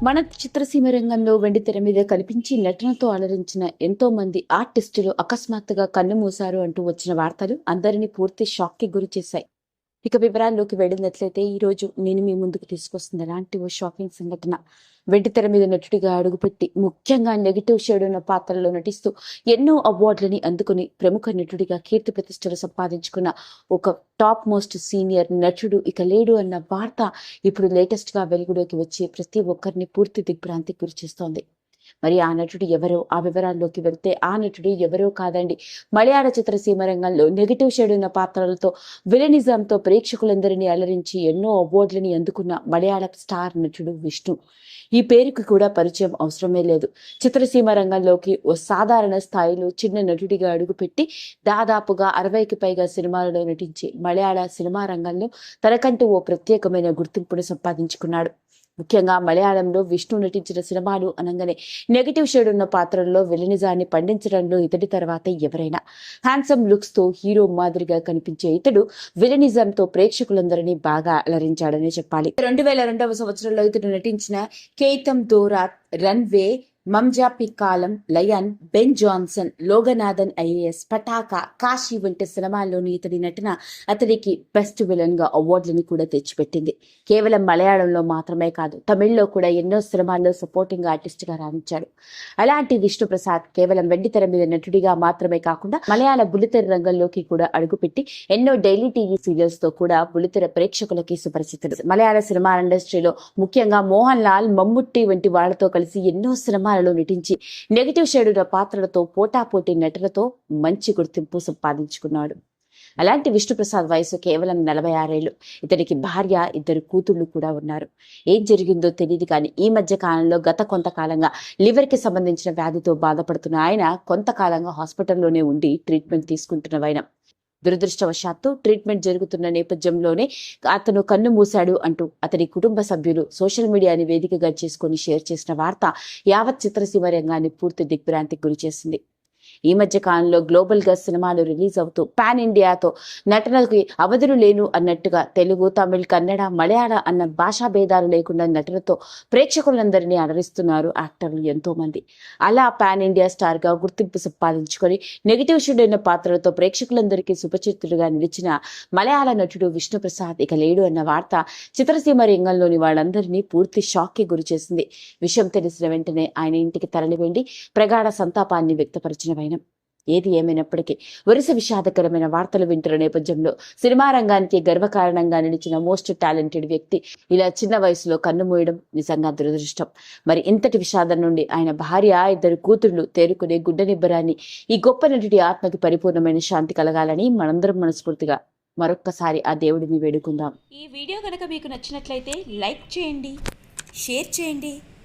మన చిత్రసీమ రంగంలో వెండి తెర మీద కనిపించి నటనతో అలరించిన ఎంతో మంది ఆర్టిస్టులు అకస్మాత్తుగా కన్ను మూశారు అంటూ వచ్చిన వార్తలు అందరినీ పూర్తి షాక్కి గురి చేశాయి ఇక వివరాల్లోకి వెళ్ళినట్లయితే ఈ రోజు నేను మీ ముందుకు తీసుకొస్తుంది ఎలాంటి ఓ షాకింగ్ సంఘటన? వెండితెర మీద నటుడిగా అడుగుపెట్టి ముఖ్యంగా నెగిటివ్ షేడ్ ఉన్న పాత్రలో నటిస్తూ ఎన్నో అవార్డులని అందుకుని ప్రముఖ నటుడిగా కీర్తి ప్రతిష్టలు సంపాదించుకున్న ఒక టాప్ మోస్ట్ సీనియర్ నటుడు ఇక లేడు అన్న వార్త ఇప్పుడు లేటెస్ట్గా వెలుగులోకి వచ్చి ప్రతి ఒక్కరిని పూర్తి దిగ్భ్రాంతికి గురి చేస్తోంది. మరి ఆ నటుడు ఎవరో ఆ వివరాల్లోకి వెళ్తే ఆ నటుడు ఎవరో కాదండి. మలయాళ చిత్రసీమ రంగంలో నెగిటివ్ షేడ్ ఉన్న పాత్రలతో విలనిజంతో ప్రేక్షకులందరినీ అలరించి ఎన్నో అవార్డులని అందుకున్న మలయాళ స్టార్ నటుడు విష్ణు. ఈ పేరుకి కూడా పరిచయం అవసరమే లేదు. చిత్రసీమ రంగంలోకి ఓ సాధారణ స్థాయిలో చిన్న నటుడిగా అడుగుపెట్టి దాదాపుగా అరవైకి పైగా సినిమాలలో నటించి మలయాళ సినిమా రంగంలో తనకంటూ ఓ ప్రత్యేకమైన గుర్తింపును సంపాదించుకున్నాడు. ముఖ్యంగా మలయాళంలో విష్ణు నటించిన సినిమాలు అనగానే నెగటివ్ షేడ్ ఉన్న పాత్రల్లో విలనిజాన్ని పండించడంలో ఇతడి తర్వాత ఎవరైనా. హ్యాండ్సమ్ లుక్స్తో హీరో మాదిరిగా కనిపించే ఇతడు విలనిజంతో ప్రేక్షకులందరినీ బాగా అలరించాడని చెప్పాలి. రెండు వేల రెండవ సంవత్సరంలో ఇతడు నటించిన కేతం దోరా రన్వే మంజాపి కాలం Lion Ben Johnson Loganathan IAS Pataka Kasi వంటి సినిమాల్లోని ఇతడి నటన అతడికి బెస్ట్ విలన్గా అవార్డులను కూడా తెచ్చిపెట్టింది. కేవలం మలయాళంలో మాత్రమే కాదు తమిళ్ళో కూడా ఎన్నో సినిమాల్లో సపోర్టింగ్ ఆర్టిస్ట్గా రాణించాడు. అలాంటి విష్ణు ప్రసాద్ కేవలం వెండితెర మీద నటుడిగా మాత్రమే కాకుండా మలయాళ బుల్లితెర రంగంలోకి కూడా అడుగుపెట్టి ఎన్నో డైలీ టీవీ సీరియల్స్తో కూడా బుల్లితెర ప్రేక్షకులకి సుపరిచితుడు. మలయాళ సినిమా ఇండస్ట్రీలో ముఖ్యంగా మోహన్ లాల్ మమ్ముట్టి వంటి వాళ్ళతో కలిసి ఎన్నో సినిమా సినిమాలలో నటించి నెగిటివ్ షేడుల పాత్రలతో పోటాపోటీ నటనతో మంచి గుర్తింపు సంపాదించుకున్నాడు. అలాంటి విష్ణుప్రసాద్ వయసు కేవలం నలభై ఆరేళ్ళు. ఇతనికి భార్య ఇద్దరు కూతుళ్ళు కూడా ఉన్నారు. ఏం జరిగిందో తెలియదు కానీ ఈ మధ్య కాలంలో గత కొంతకాలంగా లివర్కి సంబంధించిన వ్యాధితో బాధపడుతున్న ఆయన కొంతకాలంగా హాస్పిటల్లోనే ఉండి ట్రీట్మెంట్ తీసుకుంటున్న వైనం దురదృష్టవశాత్తు ట్రీట్మెంట్ జరుగుతున్న నేపథ్యంలోనే అతను కన్ను మూశాడు అంటూ అతని కుటుంబ సభ్యులు సోషల్ మీడియాని వేదికగా చేసుకుని షేర్ చేసిన వార్త యావత్ చిత్రసీమ రంగాన్ని పూర్తి దిగ్భ్రాంతికి గురి చేసింది. ఈ మధ్య కాలంలో గ్లోబల్గా సినిమాలు రిలీజ్ అవుతూ పాన్ ఇండియాతో నటనలకి అవధులు లేను అన్నట్టుగా తెలుగు తమిళ్ కన్నడ మలయాళ అన్న భాషా భేదాలు లేకుండా నటనతో ప్రేక్షకులందరినీ అలరిస్తున్నారు యాక్టర్లు ఎంతో మంది అలా పాన్ ఇండియా స్టార్గా గుర్తింపు సంపాదించుకొని నెగిటివ్ షుడ్ అయిన పాత్రలతో ప్రేక్షకులందరికీ సుపరిచితుడుగా నిలిచిన మలయాళ నటుడు విష్ణుప్రసాద్ ఇక లేడు అన్న వార్త చిత్రసీమ రంగంలోని వాళ్ళందరినీ పూర్తి షాక్కి గురి చేసింది విషయం తెలిసిన వెంటనే ఆయన ఇంటికి తరలివెండి ప్రగాఢ సంతాపాన్ని వ్యక్తపరిచిన ఏది ఏమైనప్పటికీ వరుస విషాదకరమైన వార్తలు వింటున్న నేపథ్యంలో సినిమా రంగానికి గర్వకారణంగా నిలిచిన మోస్ట్ టాలెంటెడ్ వ్యక్తి ఇలా చిన్న వయసులో కన్ను మూయడం నిజంగా దురదృష్టం. మరి ఇంతటి విషాదం నుండి ఆయన భార్య ఇద్దరు కూతుర్లు తేరుకునే గుడ్డనిబ్బరాన్ని ఈ గొప్ప నటుడి ఆత్మకి పరిపూర్ణమైన శాంతి కలగాలని మనందరం మనస్ఫూర్తిగా మరొక్కసారి ఆ దేవుడిని వేడుకుందాం. ఈ వీడియో కనుక మీకు నచ్చినట్లయితే లైక్ చేయండి షేర్ చేయండి.